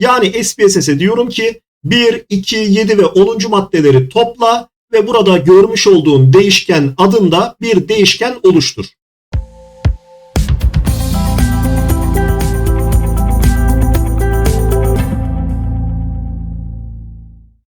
Yani SPSS'e diyorum ki 1, 2, 7 ve 10. maddeleri topla ve burada görmüş olduğun değişken adında bir değişken oluştur.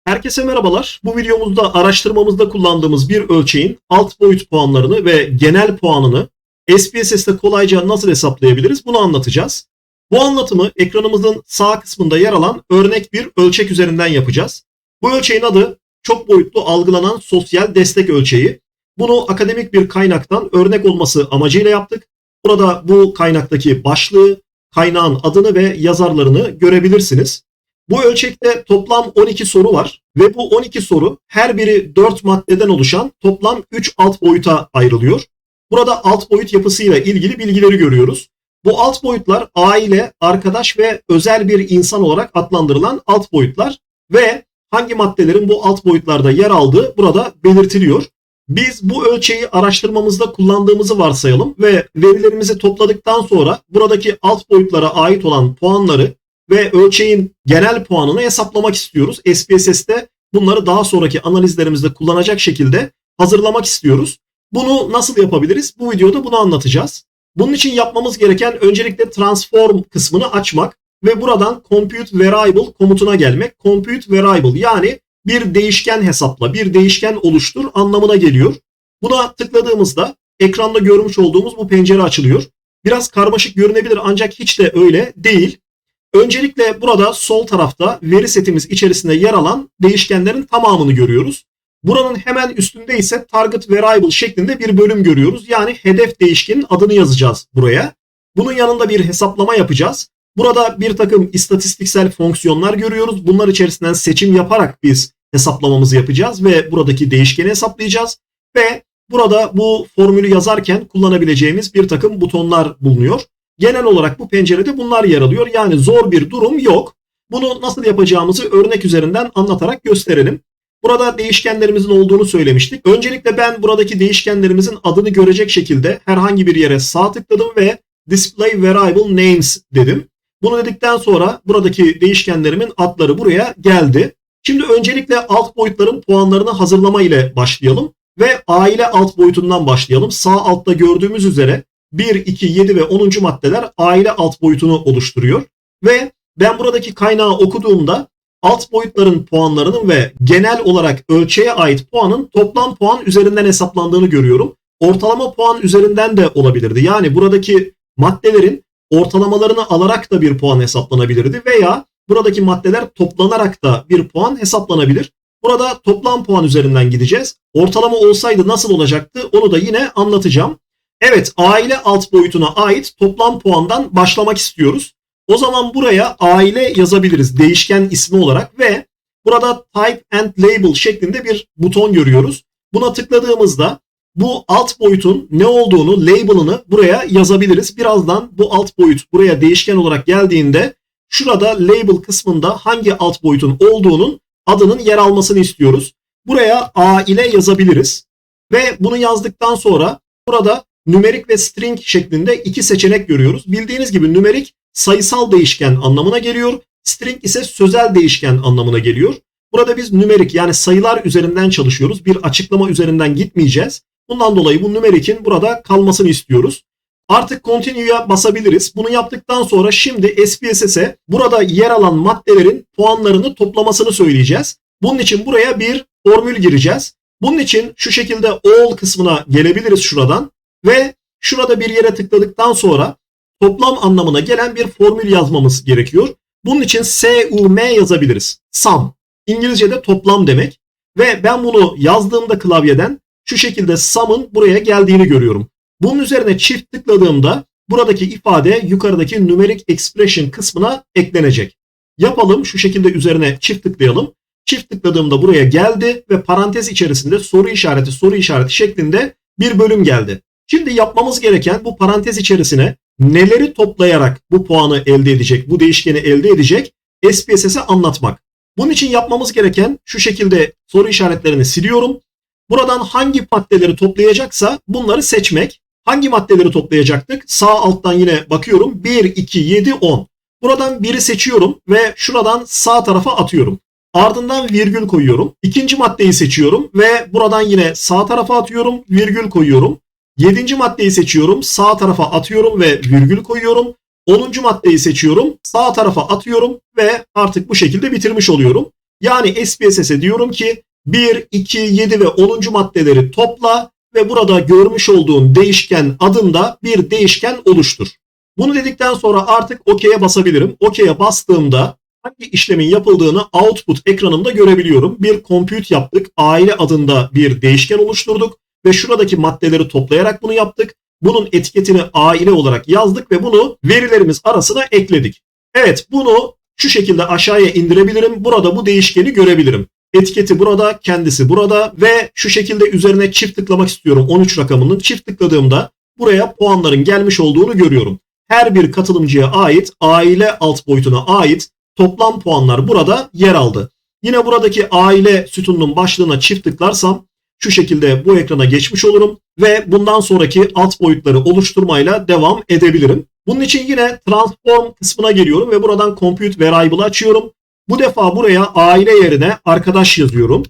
Herkese merhabalar. Bu videomuzda araştırmamızda kullandığımız bir ölçeğin alt boyut puanlarını ve genel puanını SPSS'te kolayca nasıl hesaplayabiliriz bunu anlatacağız. Bu anlatımı ekranımızın sağ kısmında yer alan örnek bir ölçek üzerinden yapacağız. Bu ölçeğin adı çok boyutlu algılanan sosyal destek ölçeği. Bunu akademik bir kaynaktan örnek olması amacıyla yaptık. Burada bu kaynaktaki başlığı, kaynağın adını ve yazarlarını görebilirsiniz. Bu ölçekte toplam 12 soru var ve bu 12 soru her biri 4 maddeden oluşan toplam 3 alt boyuta ayrılıyor. Burada alt boyut yapısıyla ilgili bilgileri görüyoruz. Bu alt boyutlar aile, arkadaş ve özel bir insan olarak adlandırılan alt boyutlar ve hangi maddelerin bu alt boyutlarda yer aldığı burada belirtiliyor. Biz bu ölçeği araştırmamızda kullandığımızı varsayalım ve verilerimizi topladıktan sonra buradaki alt boyutlara ait olan puanları ve ölçeğin genel puanını hesaplamak istiyoruz. SPSS'te bunları daha sonraki analizlerimizde kullanacak şekilde hazırlamak istiyoruz. Bunu nasıl yapabiliriz? Bu videoda bunu anlatacağız. Bunun için yapmamız gereken öncelikle transform kısmını açmak ve buradan compute variable komutuna gelmek. Compute variable yani bir değişken hesapla, bir değişken oluştur anlamına geliyor. Buna tıkladığımızda ekranda görmüş olduğumuz bu pencere açılıyor. Biraz karmaşık görünebilir ancak hiç de öyle değil. Öncelikle burada sol tarafta veri setimiz içerisinde yer alan değişkenlerin tamamını görüyoruz. Buranın hemen üstünde ise target variable şeklinde bir bölüm görüyoruz. Yani hedef değişkenin adını yazacağız buraya. Bunun yanında bir hesaplama yapacağız. Burada bir takım istatistiksel fonksiyonlar görüyoruz. Bunlar içerisinden seçim yaparak biz hesaplamamızı yapacağız ve buradaki değişkeni hesaplayacağız. Ve burada bu formülü yazarken kullanabileceğimiz bir takım butonlar bulunuyor. Genel olarak bu pencerede bunlar yer alıyor. Yani zor bir durum yok. Bunu nasıl yapacağımızı örnek üzerinden anlatarak gösterelim. Burada değişkenlerimizin olduğunu söylemiştik. Öncelikle ben buradaki değişkenlerimizin adını görecek şekilde herhangi bir yere sağ tıkladım ve Display Variable Names dedim. Bunu dedikten sonra buradaki değişkenlerimin adları buraya geldi. Şimdi öncelikle alt boyutların puanlarını hazırlama ile başlayalım ve aile alt boyutundan başlayalım. Sağ altta gördüğümüz üzere 1, 2, 7 ve 10. maddeler aile alt boyutunu oluşturuyor. Ve ben buradaki kaynağı okuduğumda alt boyutların puanlarının ve genel olarak ölçeğe ait puanın toplam puan üzerinden hesaplandığını görüyorum. Ortalama puan üzerinden de olabilirdi. Yani buradaki maddelerin ortalamalarını alarak da bir puan hesaplanabilirdi veya buradaki maddeler toplanarak da bir puan hesaplanabilir. Burada toplam puan üzerinden gideceğiz. Ortalama olsaydı nasıl olacaktı onu da yine anlatacağım. Evet aile alt boyutuna ait toplam puandan başlamak istiyoruz. O zaman buraya aile yazabiliriz değişken ismi olarak ve burada type and label şeklinde bir buton görüyoruz. Buna tıkladığımızda bu alt boyutun ne olduğunu, label'ını buraya yazabiliriz. Birazdan bu alt boyut buraya değişken olarak geldiğinde şurada label kısmında hangi alt boyutun olduğunun adının yer almasını istiyoruz. Buraya A ile yazabiliriz. Ve bunu yazdıktan sonra burada nümerik ve string şeklinde iki seçenek görüyoruz. Bildiğiniz gibi nümerik sayısal değişken anlamına geliyor. String ise sözel değişken anlamına geliyor. Burada biz nümerik yani sayılar üzerinden çalışıyoruz. Bir açıklama üzerinden gitmeyeceğiz. Bundan dolayı bu nümerikin burada kalmasını istiyoruz. Artık continue'ya basabiliriz. Bunu yaptıktan sonra şimdi SPSS'e burada yer alan maddelerin puanlarını toplamasını söyleyeceğiz. Bunun için buraya bir formül gireceğiz. Bunun için şu şekilde all kısmına gelebiliriz şuradan ve şurada bir yere tıkladıktan sonra toplam anlamına gelen bir formül yazmamız gerekiyor. Bunun için SUM yazabiliriz. Sum. İngilizce'de toplam demek. Ve ben bunu yazdığımda klavyeden şu şekilde sum'ın buraya geldiğini görüyorum. Bunun üzerine çift tıkladığımda buradaki ifade yukarıdaki numeric expression kısmına eklenecek. Yapalım şu şekilde üzerine çift tıklayalım. Çift tıkladığımda buraya geldi ve parantez içerisinde soru işareti soru işareti şeklinde bir bölüm geldi. Şimdi yapmamız gereken bu parantez içerisine neleri toplayarak bu puanı elde edecek, bu değişkeni elde edecek SPSS'e anlatmak. Bunun için yapmamız gereken şu şekilde soru işaretlerini siliyorum. Buradan hangi maddeleri toplayacaksa bunları seçmek. Hangi maddeleri toplayacaktık? Sağ alttan yine bakıyorum. 1, 2, 7, 10. Buradan biri seçiyorum ve şuradan sağ tarafa atıyorum. Ardından virgül koyuyorum. İkinci maddeyi seçiyorum ve buradan yine sağ tarafa atıyorum, virgül koyuyorum. Yedinci maddeyi seçiyorum, sağ tarafa atıyorum ve virgül koyuyorum. Onuncu maddeyi seçiyorum, sağ tarafa atıyorum ve artık bu şekilde bitirmiş oluyorum. Yani SPSS'e diyorum ki 1, 2, 7 ve 10. maddeleri topla ve burada görmüş olduğun değişken adında bir değişken oluştur. Bunu dedikten sonra artık OK'ye basabilirim. OK'ye bastığımda hangi işlemin yapıldığını output ekranımda görebiliyorum. Bir compute yaptık. Aile adında bir değişken oluşturduk ve şuradaki maddeleri toplayarak bunu yaptık. Bunun etiketini aile olarak yazdık ve bunu verilerimiz arasına ekledik. Evet bunu şu şekilde aşağıya indirebilirim. Burada bu değişkeni görebilirim. Etiketi burada, kendisi burada ve şu şekilde üzerine çift tıklamak istiyorum 13 rakamının. Çift tıkladığımda buraya puanların gelmiş olduğunu görüyorum. Her bir katılımcıya ait, aile alt boyutuna ait toplam puanlar burada yer aldı. Yine buradaki aile sütununun başlığına çift tıklarsam şu şekilde bu ekrana geçmiş olurum ve bundan sonraki alt boyutları oluşturmayla devam edebilirim. Bunun için yine transform kısmına geliyorum ve buradan compute variable açıyorum. Bu defa buraya aile yerine arkadaş yazıyorum.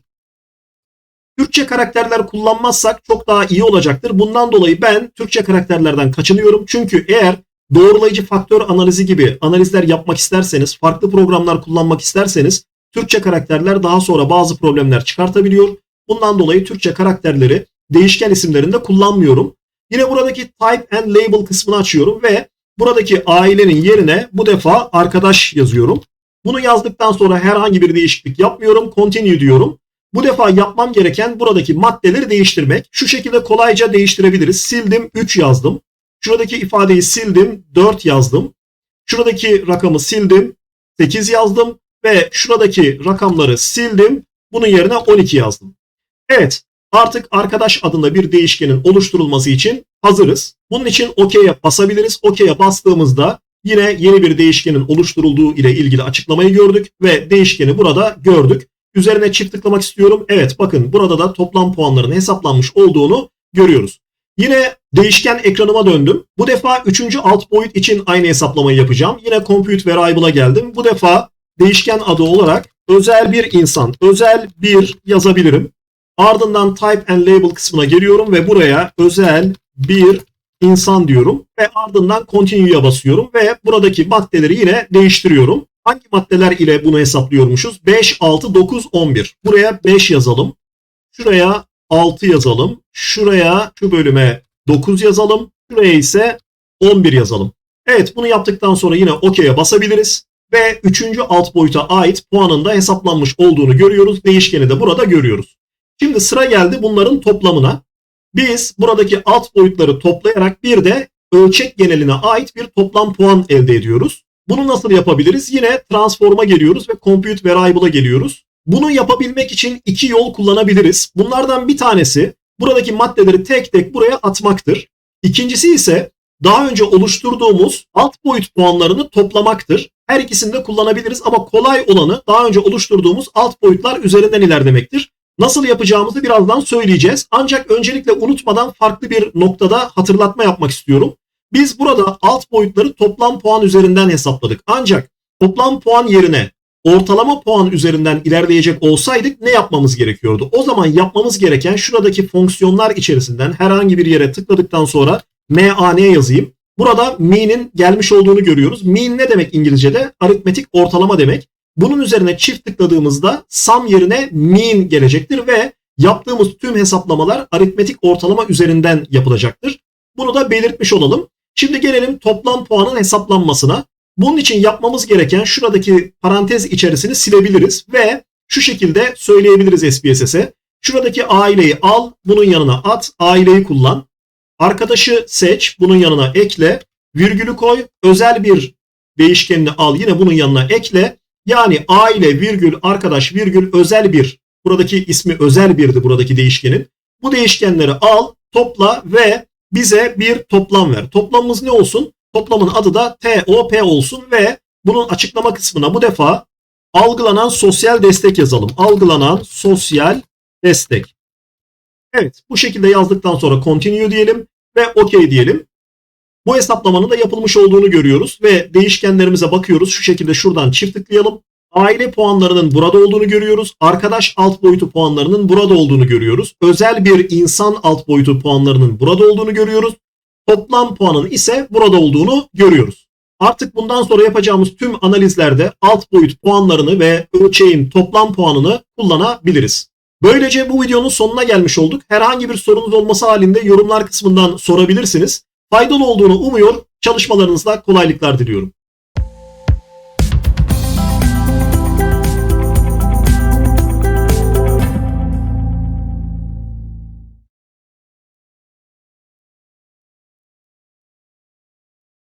Türkçe karakterler kullanmazsak çok daha iyi olacaktır. Bundan dolayı ben Türkçe karakterlerden kaçınıyorum. Çünkü eğer doğrulayıcı faktör analizi gibi analizler yapmak isterseniz, farklı programlar kullanmak isterseniz Türkçe karakterler daha sonra bazı problemler çıkartabiliyor. Bundan dolayı Türkçe karakterleri değişken isimlerinde kullanmıyorum. Yine buradaki type and label kısmını açıyorum ve buradaki ailenin yerine bu defa arkadaş yazıyorum. Bunu yazdıktan sonra herhangi bir değişiklik yapmıyorum. Continue diyorum. Bu defa yapmam gereken buradaki maddeleri değiştirmek. Şu şekilde kolayca değiştirebiliriz. Sildim 3 yazdım. Şuradaki ifadeyi sildim 4 yazdım. Şuradaki rakamı sildim 8 yazdım. Ve şuradaki rakamları sildim. Bunun yerine 12 yazdım. Evet artık arkadaş adında bir değişkenin oluşturulması için hazırız. Bunun için OK'ye basabiliriz. OK'ye bastığımızda yine yeni bir değişkenin oluşturulduğu ile ilgili açıklamayı gördük ve değişkeni burada gördük. Üzerine çift tıklamak istiyorum. Evet bakın burada da toplam puanların hesaplanmış olduğunu görüyoruz. Yine değişken ekranıma döndüm. Bu defa 3. alt boyut için aynı hesaplamayı yapacağım. Yine compute variable'a geldim. Bu defa değişken adı olarak özel bir insan, özel bir yazabilirim. Ardından type and label kısmına geliyorum ve buraya özel bir insan diyorum ve ardından continue'ya basıyorum ve buradaki maddeleri yine değiştiriyorum. Hangi maddeler ile bunu hesaplıyormuşuz? 5, 6, 9, 11. Buraya 5 yazalım. Şuraya 6 yazalım. Şuraya şu bölüme 9 yazalım. Şuraya ise 11 yazalım. Evet bunu yaptıktan sonra yine OK'ye basabiliriz. Ve 3. alt boyuta ait puanın da hesaplanmış olduğunu görüyoruz. Değişkeni de burada görüyoruz. Şimdi sıra geldi bunların toplamına. Biz buradaki alt boyutları toplayarak bir de ölçek geneline ait bir toplam puan elde ediyoruz. Bunu nasıl yapabiliriz? Yine transform'a geliyoruz ve compute variable'a geliyoruz. Bunu yapabilmek için iki yol kullanabiliriz. Bunlardan bir tanesi buradaki maddeleri tek tek buraya atmaktır. İkincisi ise daha önce oluşturduğumuz alt boyut puanlarını toplamaktır. Her ikisini de kullanabiliriz ama kolay olanı daha önce oluşturduğumuz alt boyutlar üzerinden ilerlemektir. Nasıl yapacağımızı birazdan söyleyeceğiz. Ancak öncelikle unutmadan farklı bir noktada hatırlatma yapmak istiyorum. Biz burada alt boyutları toplam puan üzerinden hesapladık. Ancak toplam puan yerine ortalama puan üzerinden ilerleyecek olsaydık ne yapmamız gerekiyordu? O zaman yapmamız gereken şuradaki fonksiyonlar içerisinden herhangi bir yere tıkladıktan sonra MAN yazayım. Burada mean'in gelmiş olduğunu görüyoruz. Mean ne demek İngilizce'de? Aritmetik ortalama demek. Bunun üzerine çift tıkladığımızda sum yerine mean gelecektir ve yaptığımız tüm hesaplamalar aritmetik ortalama üzerinden yapılacaktır. Bunu da belirtmiş olalım. Şimdi gelelim toplam puanın hesaplanmasına. Bunun için yapmamız gereken şuradaki parantez içerisini silebiliriz ve şu şekilde söyleyebiliriz SPSS'e. Şuradaki aileyi al, bunun yanına at, aileyi kullan. Arkadaşı seç, bunun yanına ekle. Virgülü koy, özel bir değişkenini al, yine bunun yanına ekle. Yani aile virgül arkadaş virgül özel bir. Buradaki ismi özel birdi buradaki değişkenin. Bu değişkenleri al, topla ve bize bir toplam ver. Toplamımız ne olsun? Toplamın adı da TOP olsun ve bunun açıklama kısmına bu defa algılanan sosyal destek yazalım. Algılanan sosyal destek. Evet bu şekilde yazdıktan sonra continue diyelim ve OK diyelim. Bu hesaplamanın da yapılmış olduğunu görüyoruz ve değişkenlerimize bakıyoruz. Şu şekilde şuradan çift tıklayalım. Aile puanlarının burada olduğunu görüyoruz. Arkadaş alt boyutu puanlarının burada olduğunu görüyoruz. Özel bir insan alt boyutu puanlarının burada olduğunu görüyoruz. Toplam puanın ise burada olduğunu görüyoruz. Artık bundan sonra yapacağımız tüm analizlerde alt boyut puanlarını ve ölçeğin toplam puanını kullanabiliriz. Böylece bu videonun sonuna gelmiş olduk. Herhangi bir sorunuz olması halinde yorumlar kısmından sorabilirsiniz. Faydalı olduğunu umuyor, çalışmalarınızda kolaylıklar diliyorum.